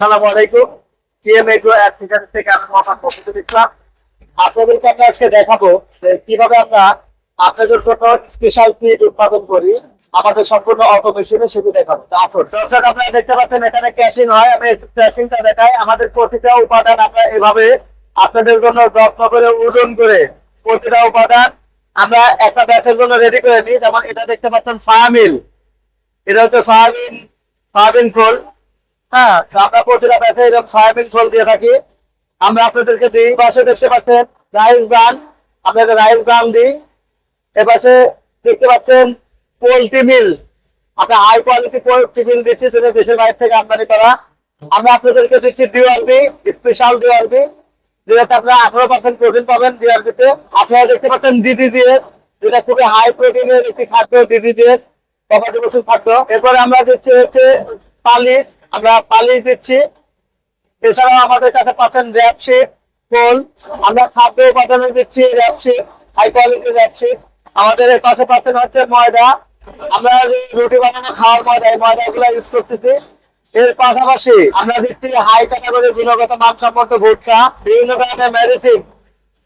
সালাম আলাইকুম। থেকে আপনাদেরকে আমরা আজকে দেখাবো কীভাবে আমরা আপনাদের স্পেশাল ফিড উৎপাদন করি। আমাদের সম্পূর্ণ অটোমেশনে সেটি দেখাবো। আসুন। আপনারা দেখতে পাচ্ছেন, এখানে ক্যাশিং হয়। আমি ক্যাশিংটা দেখাই। আমাদের প্রতিটা উপাদান আমরা এভাবে আপনাদের জন্য যত্ন করে ওজন করে প্রতিটা উপাদান আমরা একটা ব্যাচের জন্য রেডি করে দিই যেমন এটা দেখতে পাচ্ছেন ফায়ামিল এটা হচ্ছে সয়াবিন সয়াবিন খোল হ্যাঁ আমরা প্রতিটা ব্যাচে এরকম সয়াবিন খোল দিয়ে থাকি। আমরা আপনাদেরকে দিই পাশে দেখতে পাচ্ছেন রাইস ব্রান আমরা রাইস ব্রান দিই। এপাশে দেখতে পাচ্ছেন পোলট্রি মিল। আমরা হাই কোয়ালিটি পোলট্রি মিল দিচ্ছি সেটা দেশের বাইরে থেকে আমদানি করা। আমরা আপনাদেরকে দিচ্ছি ডিওআরবি স্পেশাল ডিওআরবি যেটাতে আপনারা আঠারো পার্সেন্ট প্রোটিন পাবেন ডিওআরবিতে আপনারা দেখতে পাচ্ছেন ডিডিজিএস যেটা খুবই হাই প্রোটিনের একটি খাদ্য ডিডিজিএস কপাটি বছর খাদ্য। এরপরে আমরা দিচ্ছি হচ্ছে পালিশ আমরা পালিশ দিচ্ছি এছাড়াও আমাদের কাছে পাচ্ছেন র্যাপশিট কোল আমরা খাদ্য উপাদানে দিচ্ছি র্যাপশিট হাই কোয়ালিটি র্যাপশিট আমাদের এর পাশে পাচ্ছেন হচ্ছে ময়দা। আমরা যে রুটি বানানো খাওয়ার ময়দা, এই ময়দা গুলো ইউজ করতেছি। এর পাশাপাশি আমরা দিচ্ছি হাই ক্যাটাগরি গুণগত মান মানসম্মত ভুট্টা। বিভিন্ন ধরনের মেডিসিন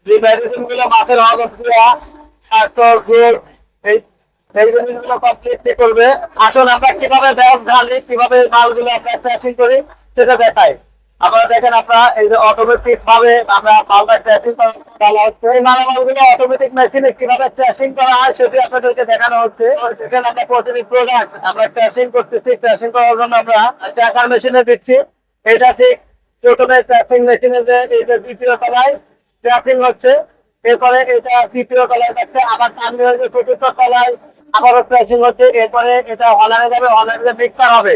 যে মেডিসিনগুলো মাছের অগপ্রিয়া স্বাস্থ্য গুড়, এই এই আমরা কীভাবে ব্যাস ঢালি, কীভাবে মালগুলো আমরা ট্র্যাকিং করি, সেটা দেখাই। আপনারা দেখেন আপনারা এই যে অটোমেটিক আমরা অটোমেটিক মেশিনে কীভাবে ট্র্যাকিং করা হয় সেটি আপনাদেরকে দেখানো হচ্ছে। সেখানে আমরা প্রতিটি প্রোডাক্ট আমরা ট্র্যাকিং করতেছি ট্র্যাকিং করার জন্য আমরা ট্র্যাকার মেশিনে দিচ্ছি। এটা ঠিক প্রথমে ট্র্যাকিং মেশিনে যে দ্বিতীয় তলায় ট্র্যাকিং হচ্ছে। এরপরে এটা তৃতীয় তলায় যাচ্ছে আবার সামনে হচ্ছে চতুর্থ তলায় আবারও প্রেসিং হচ্ছে, এরপরে এটা হলারে যাবে হলারে মিক্সার হবে।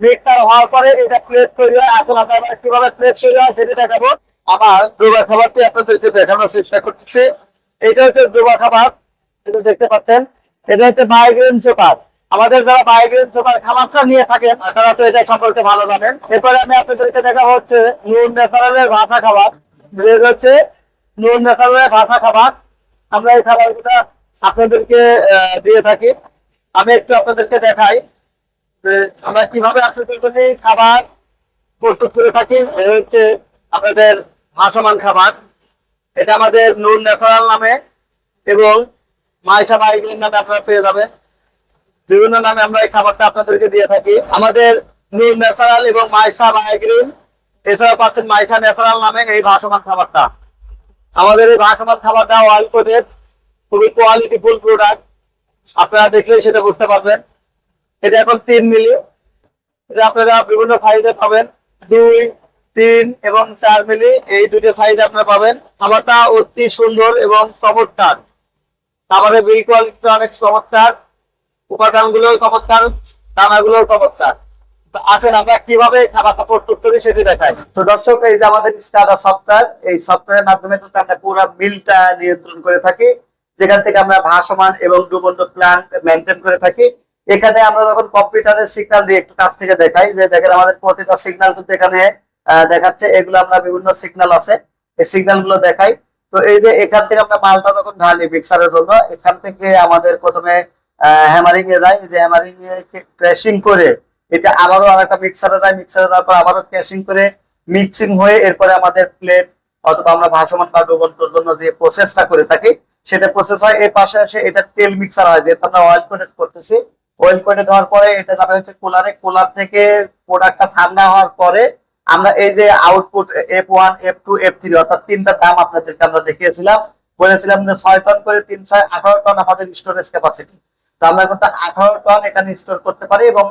মিক্সার হওয়ার পরে এটা প্লেট তৈরি হয় এখন এবার কীভাবে প্লেট তৈরি হয় সেটা দেখাবো। আমার দুবার খাবারটি আপনাদেরকে দেখানোর চেষ্টা করতেছি। এটা হচ্ছে দুবার খাবার, এটা দেখতে পাচ্ছেন। এটা হচ্ছে মাইগ্রেন সুপার আমাদের যারা মাইগ্রেন সুপার খাবারটা নিয়ে থাকেন তারা তো এটা সম্পর্কে ভালো জানেন। এরপরে আমি আপনাদেরকে দেখাবো হচ্ছে ন্যাচারালের ভাষা খাবার। হচ্ছে নুন ন্যাচারালের ভাষা খাবার আমরা এই খাবারগুলো আপনাদেরকে দিয়ে থাকি। আমি একটু আপনাদেরকে দেখাই যে আমরা কীভাবে এই খাবার প্রস্তুত করে থাকি। হচ্ছে আপনাদের ভাসমান খাবার। এটা আমাদের নুন ন্যাচারাল নামে এবং মাইশা মাইগ্রিন নামে আপনারা পেয়ে যাবেন। বিভিন্ন নামে আমরা এই খাবারটা আপনাদেরকে দিয়ে থাকি। আমাদের নুন ন্যাচারাল এবং মাইশা মাইগ্রিন এছাড়া পাচ্ছেন মাইশা ন্যাচারাল নামে এই ভাসমান খাবারটা। আমাদের এই ভাসমান খাবারটা অয়েল কোটেড খুবই কোয়ালিটি ফুল প্রোডাক্ট আপনারা দেখলে সেটা বুঝতে পারবেন। এটা এখন তিন মিলি। এটা আপনারা বিভিন্ন সাইজে পাবেন। দুই, তিন এবং চার মিলি এই দুটো সাইজ আপনারা পাবেন। খাবারটা অতি সুন্দর এবং চমৎকার। খাবারের বিল কোয়ালিটিটা অনেক চমৎকার। উপাদানগুলো চমৎকার দানাগুলো চমৎকার। আসেন, আমরা কীভাবে দেখাই। তো দর্শক, এই যে আমাদের সফটওয়্যার মাধ্যমে আমরা পুরো বিলটা নিয়ন্ত্রণ করে থাকি। যেখান থেকে আমরা ভাসমান এবং মেনটেন করে থাকি। এখানে আমরা যখন কম্পিউটারের দিয়ে কাছ থেকে দেখাই, যে আমাদের প্রতিটা সিগন্যাল কিন্তু এখানে দেখাচ্ছে। এগুলো আমরা বিভিন্ন সিগন্যাল আছে, এই সিগন্যালগুলো দেখাই। তো এই যে এখান থেকে আমরা মালটা যখন ঢালি মিক্সারের জন্য, এখান থেকে আমাদের প্রথমে হ্যামারিং এ যায়। যে হ্যামারিং এ করে এটা আবারও আরেকটা মিক্সারে যায় মিক্সারে যাওয়ার পর আবারও ক্র্যাশিং করে মিক্সিং হয়ে এরপরে আমাদের প্লেট অথবা আমরা ভাসমান বা ডুবন্তর জন্য যে প্রসেসটা করে থাকি, সেটা প্রসেস হয়। এর পাশে আসে এটা তেল মিক্সার হয়, যেহেতু আমরা অয়েল কোটেড করতেছি। অয়েল কোটেড হওয়ার পরে এটা যাবে হচ্ছে কুলারে কুলার থেকে প্রোডাক্টটা ঠান্ডা হওয়ার পরে আমরা এই যে output F one F two F three অর্থাৎ তিনটা দাম আপনাদেরকে আমরা দেখিয়েছিলাম। বলেছিলাম যে ছয় টন করে তিন ছয় আঠারো টন আমাদের স্টোরেজ ক্যাপাসিটি তো আমরা কিন্তু আঠারো টন এখানে স্টোর করতে পারি এবং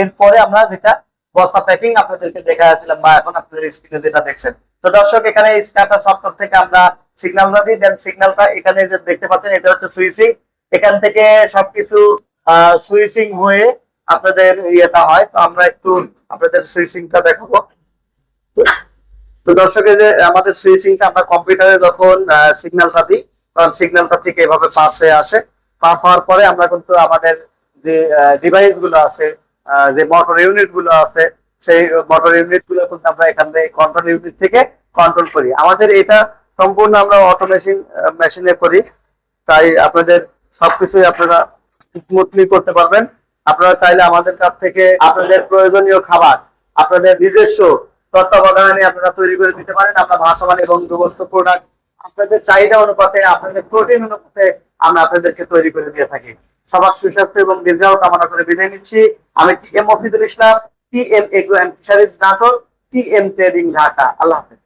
এরপরে আমরা যেটা বস্তা প্যাকিং আপনাদেরকে দেখাচ্ছিলাম বা এখন আপনাদের স্ক্রিনে যেটা দেখছেন। তো দর্শক, এখানে স্কাটা সফটওয়্যার থেকে আমরা সিগন্যালটা দিই দেন সিগন্যালটা এখানে যে দেখতে পাচ্ছেন, এটা হচ্ছে সুইচিং এখান থেকে সবকিছু সুইচিং হয়ে আপনাদের ইয়েটা হয়। তো আমরা একটু আপনাদের সুইচিংটা দেখাবো। তো- তো দর্শকে যে আমাদের সুইচিংটা আমরা কম্পিউটারে যখন সিগন্যালটা দিই, তখন সিগন্যালটা থেকে এভাবে পাস হয়ে আসে। পাস হওয়ার পরে আমরা কিন্তু আমাদের যে ডিভাইসগুলো আছে যে মোটর ইউনিটগুলো আছে, সেই মোটর ইউনিটগুলো কিন্তু আমরা এখান থেকে কন্ট্রোল ইউনিট থেকে কন্ট্রোল করি। আমাদের এটা সম্পূর্ণ আমরা অটোমেশন মেশিনে করি। তাই আপনাদের সবকিছুই আপনারা স্মুথলি করতে পারবেন। আপনারা চাইলে আমাদের কাছ থেকে আপনাদের প্রয়োজনীয় খাবার, আপনাদের নিজস্ব তত্ত্বাবধানে আপনারা তৈরি করে দিতে পারেন। আপনার ভাসমান এবং দুবস্ত প্রোডাক্ট আপনাদের চাহিদা অনুপাতে, আপনাদের প্রোটিন অনুপাতে আমরা আপনাদেরকে তৈরি করে দিয়ে থাকি। সবার সুস্বাস্থ্য এবং দীর্ঘায়ু কামনা করে বিদায় নিচ্ছি। আমি T M Mofidul Islam, T M agro and fisheries নাটক টি এম ট্রেডিং ঢাকা। আল্লাহ হাফেজ।